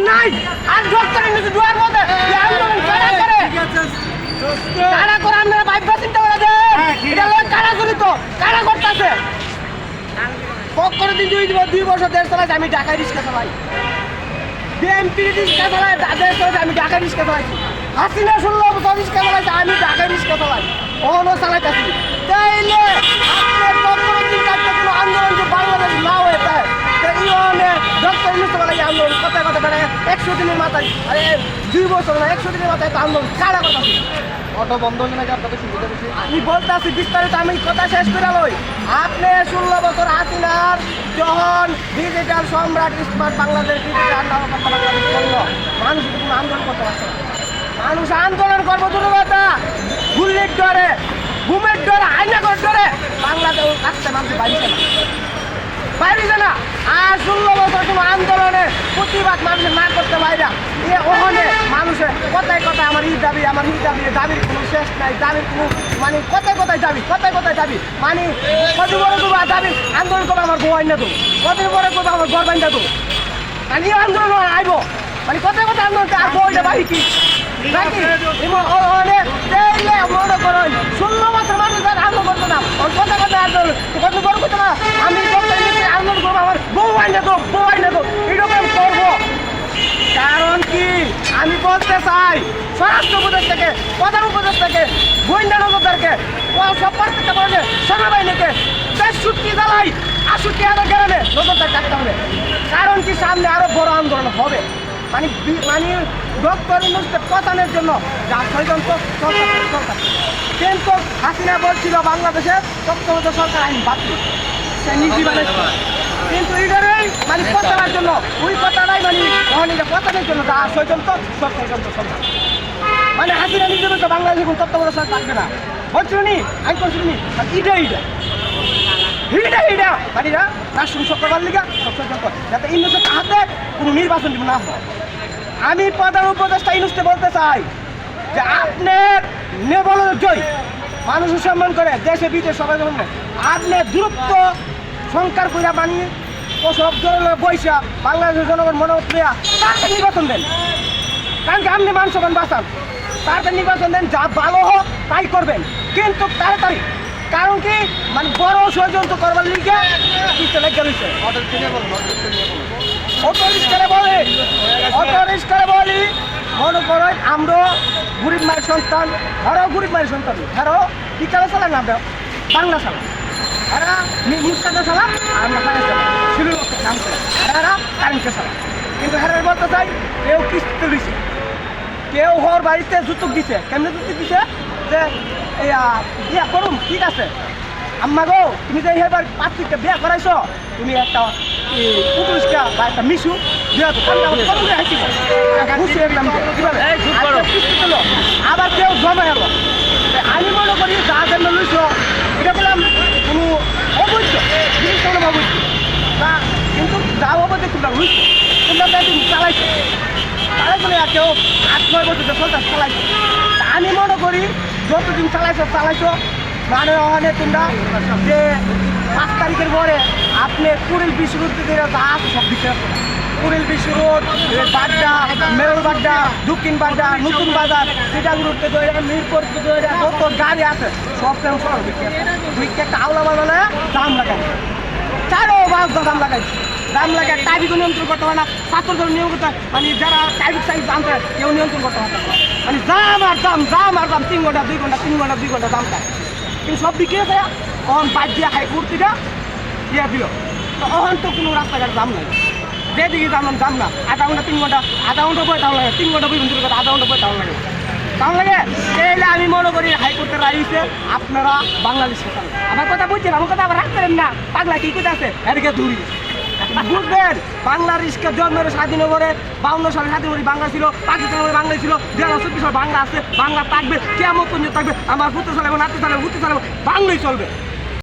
নাই। আর doctor university দুয়ার মধ্যে। আন্দোলন কারা করে? কারা করে আপনারা ভাববা চিন্তা করে দেন? এটা লয় কারা জড়িত? কারা করতেছে? পক্ষরে দিন দুই দিব- দুই বছর দেশ চালাইছে আমি ঢাকায় রিক্সা চালাই। বিএমপি রিক্সা চালাই দেশ চালাইছে আমি ঢাকায় রিক্সা চালাইছি। হাসিনা ষোলো বছর রিক্সা চালাইছে আমি ঢাকায় রিক্সা চালাই। ওহনো চালাইতেছি। তাইলে আপনার পক্ষরে দিন কাটতে কোনো আন্দোলন আরে দুই বছর না একশো দিনের মাথায় তো আন্দোলন। কারা কথা অটো বন্ধ হয়ে নাকি আপনাদের সুবিধা বেশি? আমি বলতে আছি বিস্তারিত আমি কথা শেষ করে লই। আপনি ষোলো বছর হাসিনার যখন ডিজিটাল সম্রাট স্মার্ট বাংলাদেশ ডিজিটাল মানুষ কোনো আন্দোলন করতে পারছে। মানুষ আন্দোলন করব দুর্গতা গুল্লির ডরে ঘুমের ডরে আইনাগর ডরে বাংলাদেশ আসতে মানুষ বাইরে না আর ষোলো বছর কোনো আন্দোলনে প্রতিবাদ মানুষের না করতে বাইরে এ ওখানে মানুষের কথায় কথায় আমার ই দাবি, আমার ই দাবি দাবির কোনো শেষ নাই, দাবির কোনো মানে কথায় কথায় দাবি, কথায় কথায় দাবি মানে কত বড় আর দাবি, আন্দোলন করব আমার বউ আইনা দেবো কত বড় করব আমার গড় বাইনা দেবো মানে আন্দোলন আইব মানে কথায় কথায় আন্দোলন আর বউটা বাড়ি কি? মনে করেন, ষোলো বছর মানুষ আর আন্দোলন করতো না কথা কথা আন্দোলন কত বড় করতো না, আমি আন্দোলন আমার, বউ আইনা তো, বউ আইনা তো এরকম করব। কারণ কি? আমি বলতে চাই, স্বরাষ্ট্র উপদেশ থেকে, প্রধান উপদেশ থেকে, গোয়েন্দা নজরদারকে প্রত্যেকটা বলে সেনাবাহিনীকে তেষট্টি জ্বালাই আষট্টি হাজার গ্রামে নজরদার রাখতে হবে। কারণ কি? সামনে আরও বড় আন্দোলন হবে। মানে মানে ডক্টর ইউনুসকে পচানোর জন্য যা ষড়যন্ত্র সরকার কিন্তু হাসিনা বলছিল, বাংলাদেশে সপ্তমত সরকার আইন দিতে। সে নীতি কিন্তু মানে পচানোর জন্য ওই মানে জন্য সব মানে হাসিনা নিজে বলছে বাংলাদেশে কোনো সরকার থাকবে না। আর ইটা ইটা হিডা বাড়িরা রাষ্ট্র সরকার লিগা সব যাতে ইউনুসের হাতে কোনো নির্বাচন না হয়। আমি প্রধান উপদেষ্টা ইউনুসকে বলতে চাই যে আপনার নেবল জয় মানুষের সম্মান করে দেশে বিদেশে সবাই সম্মান করে। আপনি দূরত্ব সংকার কইরা বানিয়ে ও সব ধরনের বৈশা বাংলাদেশের জনগণ মনে প্রিয়া তাকে নির্বাচন দেন। কারণ কি আপনি মান সম্মান বাঁচান তাড়াতাড়ি নির্বাচন দেন, যা ভালো হোক, তাই করবেন। কিন্তু তাড়াতাড়ি। কারণ কি? মানে বড় ষড়যন্ত্র করবার লিগে কিছু লেগে রয়েছে অটো বলে অটো মনে করেন আমরা গরিব মায়ের সন্তান আরও গরিব মায়ের সন্তান। আরও কি চালা চালান আমরা বাংলা চালা এরা মুস্কাতে চালা আর আমরা কানে চালা শুরু করতে কাম করে। এরা কারেন্টে চালা কিন্তু হেরার বলতে চাই কেউ কিস্তিতে দিছে। কেউ হর বাড়িতে জুতুক দিছে। কেমনে জুতুক দিছে? যে ইয়া করুন ঠিক আছে। আম্মা গো তুমি যে এবার পাত্রীকে বিয়া করাইছো তুমি একটা পুতুষকা বা একটা মিশু আবার কেউ জমা হলো আমি মনে করি যা জন্য লইছো এটা বললাম কোনো অবৈধ জিনিসটা হলো অবৈধ তা কিন্তু যা অবৈধ তোমরা লইছো তোমরা কেউ আট নয় বছর চলতে চালাইছো আমি মনে করি যতদিন চালাইছো চালাইছো মানে ওখানে তোমরা যে পাঁচ তারিখের পরে আপনি কুড়িল বিশ থেকে যা আছে সব দিতে কুড়িল বিশ রোড বাড্ডা মেরল বাড্ডা দক্ষিণ বাড্ডা নতুন বাজার সিটাগুড়তে দইরা মিরপুর দইরা যত গাড়ি আছে সব তেমন সব দুই একটা আওলা বাজালে দাম লাগাই চারো বাস দাম লাগাইছে। দাম লাগায় ট্রাফিকও নিয়ন্ত্রণ করতে পারে না ছাত্রদের নিয়ম করতে মানে যারা ট্রাফিক সাইজ জানতে কেউ নিয়ন্ত্রণ করতে পারছে না। মানে দাম আর দাম দাম আর দাম তিন ঘণ্টা, দুই ঘণ্টা, তিন ঘণ্টা, দুই ঘণ্টা দাম চায় কিন্তু সব হয়েছে অন বাদ দিয়ে হাই কুর্তিটা দিয়ে দিল। তো অহন তো কোনো রাস্তাঘাট দাম নাই। যেদিকে দাম দাম না। আধা ঘণ্টা, তিন ঘণ্টা, আধা ঘণ্টা বই দাম লাগে। তিন ঘণ্টা বই ঘণ্টা আধা ঘণ্টা বই দাম লাগে। দাম লাগে? তাহলে আমি মনে করি হাইকোর্টের রায় হইছে, আপনারা বাংলাদেশ আমার কথা বুঝছেন, আমার কথা আবার রাখতেন না। পাগলা কি কথা আছে? এদিকে দূরি বুঝবেন বাংলার ইস্কা জন্মের স্বাধীন করে বাউন্ন সালে স্বাধীন করে বাংলা ছিল, পাকিস্তানের বাংলা ছিল, দুই হাজার চব্বিশ বাংলা আছে, বাংলা থাকবে কেমন পর্যন্ত থাকবে, আমার পুত্র চালাবো নাতি চালাবো পুত্র চালাবো বাংলাই চলবে।